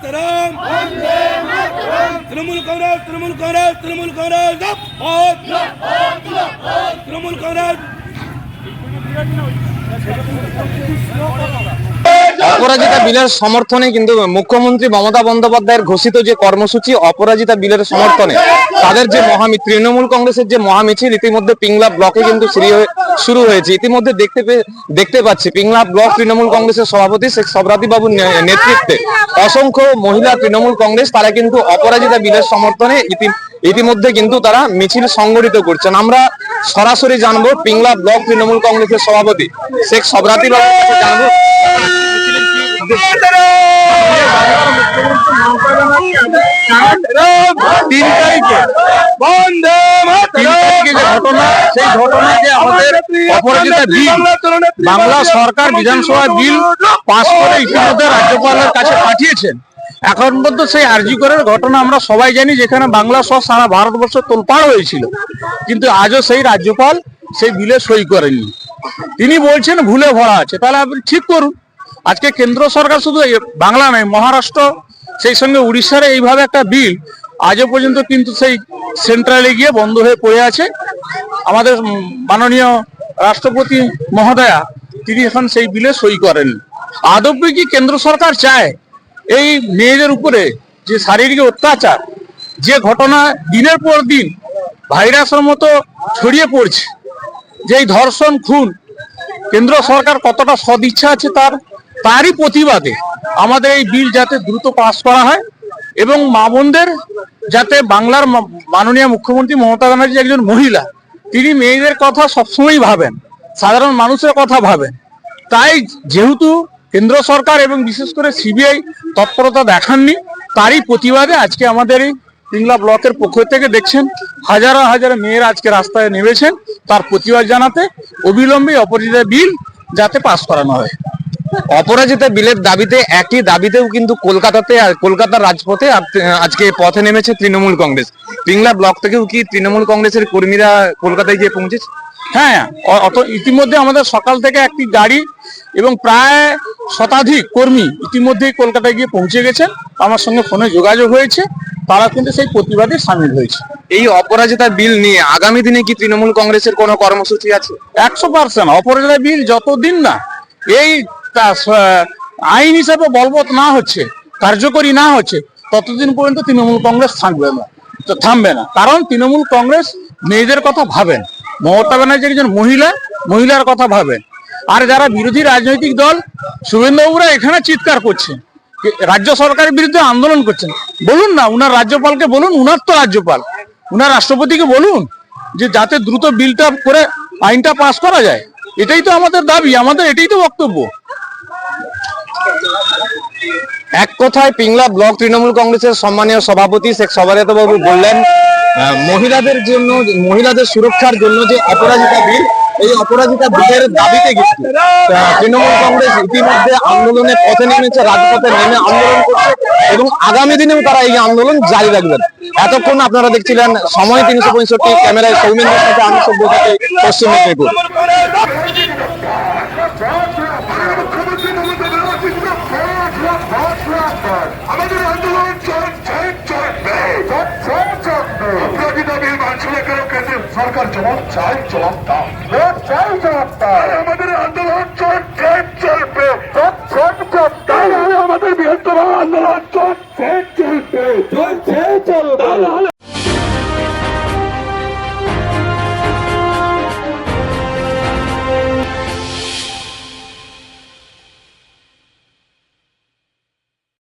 মাতরম। তৃণমূল কংগ্রেস তৃণমূল কংগ্রেস তৃণমূল কংগ্রেস। তৃণমূল কংগ্রেস। অপরাজিতা বিলের সমর্থনে কিন্তু মুখ্যমন্ত্রী মমতা বন্দ্যোপাধ্যায়ের ঘোষিত যে কর্মসূচি, অপরাজিতা বিলের সমর্থনে, তাদের যে মহামি, তৃণমূল কংগ্রেসের যে মহামিছিল, ইতিমধ্যে পিংলা ব্লকে কিন্তু শুরু হয়েছে। ইতিমধ্যে দেখতে দেখতে পাচ্ছি, পিংলা ব্লক তৃণমূল কংগ্রেসের সভাপতি শেখ সবরাতি বাবুর নেতৃত্বে অসংখ্য মহিলা তৃণমূল কংগ্রেস, তারা কিন্তু অপরাজিতা বিলের সমর্থনে ইতি- ইতিমধ্যে কিন্তু তারা মিছিল সংগঠিত করছেন। আমরা সরাসরি জানব পিংলা ব্লক তৃণমূল কংগ্রেসের সভাপতি শেখ সবরাতি বাবুর কাছে জানব বাংলা সরকার বিধানসভা বিল পাশ করে ইতিমধ্যে রাজ্যপালের কাছে পাঠিয়েছেন। এখন পর্যন্ত সেই আরজি করার ঘটনা আমরা সবাই জানি, যেখানে বাংলা সহ সারা ভারতবর্ষ তোলপাড় হয়েছিল কিন্তু আজও সেই রাজ্যপাল, সেই বিলে সই করেননি। তিনি বলছেন, ভুলে ভরা আছে। তাহলে আপনি ঠিক করুন আজকে কেন্দ্র সরকার শুধু বাংলা নয়, মহারাষ্ট্র, সেই সঙ্গে উড়িষ্যার এইভাবে একটা বিল আজও পর্যন্ত কিন্তু সেই সেন্ট্রালে গিয়ে বন্ধ হয়ে পড়ে আছে। আমাদের মাননীয় রাষ্ট্রপতি মহোদয়া, তিনি এখন সেই বিলে সই করেন। আদবে কি কেন্দ্র সরকার চায় এই মেয়েদের উপরে যে শারীরিক অত্যাচার, যে ঘটনা দিনের পর দিন ভাইরাসের মতো ছড়িয়ে পড়ছে, যে এই ধর্ষণ, খুন, কেন্দ্র সরকার কতটা সদিচ্ছা আছে তার তারই প্রতিবাদে আমাদের এই বিল যাতে দ্রুত পাস করা হয় এবং মা বোনদের যাতে বাংলার মাননীয় মুখ্যমন্ত্রী মমতা ব্যানার্জি একজন মহিলা, তিনি মেয়েদের কথা সবসময় ভাবেন, সাধারণ মানুষের কথা ভাবেন। তাই যেহেতু কেন্দ্র সরকার এবং বিশেষ করে সিবিআই তৎপরতা দেখাননি, তারই প্রতিবাদে আজকে আমাদের এই পিংলা ব্লকের পক্ষ থেকে দেখছেন, হাজারো হাজার মেয়েরা আজকে রাস্তায় নেমেছেন, তার প্রতিবাদ জানাতে অবিলম্বে অপরাজিতা বিল যাতে পাস করানো হয়। অপরাজিতা বিলের দাবিতে একই দাবিতেও কিন্তু কলকাতাতে আর কলকাতার রাজপথে আজকে পথে নেমেছে তৃণমূল কংগ্রেস। পিংলা ব্লক থেকেও কি তৃণমূল কংগ্রেসের কর্মীরা কলকাতায় গিয়ে পৌঁছেছে? হ্যাঁ অত ইতিমধ্যে আমাদের সকাল থেকে একটি গাড়ি এবং প্রায় শতাধিক কর্মী ইতিমধ্যেই কলকাতায় গিয়ে পৌঁছে গেছেন। আমার সঙ্গে ফোনে যোগাযোগ হয়েছে। তারা কিন্তু সেই প্রতিবাদে সামিল হয়েছে। এই অপরাজিতা বিল নিয়ে আগামী দিনে কি তৃণমূল কংগ্রেসের কোনো কর্মসূচি আছে? একশো পার্সেন্ট অপরাজিতা বিল যতদিন না এই আইন হিসাবে বলবৎ না হচ্ছে, কার্যকরী না হচ্ছে, ততদিন পর্যন্ত তৃণমূল কংগ্রেস থাকবে না, তো থামবে না। কারণ তৃণমূল কংগ্রেস মেয়েদের কথা ভাবেন, মমতা ব্যানার্জি একজন মহিলা, মহিলার কথা ভাবেন। আর যারা বিরোধী রাজনৈতিক দল, শুভেন্দুবাবুরা এখানে চিৎকার করছে যে রাজ্য সরকারের বিরুদ্ধে আন্দোলন করছেন। বলুন না, উনার রাজ্যপালকে বলুন, উনার তো রাজ্যপাল। উনার রাষ্ট্রপতিকে বলুন, যে যাতে দ্রুত বিলটা করে আইনটা পাস করা যায়। এটাই তো আমাদের দাবি, আমাদের এটাই তো বক্তব্য। এক কথায় পিংলা ব্লক তৃণমূল কংগ্রেসের সম্মানীয় সভাপতি শেখ সবারেত বাবু বললেন মহিলাদের জন্য, মহিলাদের সুরক্ষার জন্য যে অপরাজিতা বিল, এই অপরাজিতা বিলের দাবিতে কিন্তু তৃণমূল কংগ্রেস ইতিমধ্যে আন্দোলনে পথে নেমেছে, রাজপথে নেমে আন্দোলন করছে এবং আগামী দিনেও তারা এই আন্দোলন জারি রাখবেন এতক্ষণ আপনারা দেখছিলেন সময় তিনশো পঁয়ষট্টি, ক্যামেরায় সৌমেন্দ্রের সাথে আমি সভ্য থেকে পশ্চিম মেদিনীপুর মুখ্যমন্ত্রী মমতা ব্যানার্জি আমাদের আন্দোলন সরকার জবাব চাই, জবাব দাও। চাই জবাব দাও। আমাদের আন্দোলন চলবে। আমাদের বৃহত্তম আন্দোলন চলবে। চলছে।